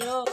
রোগ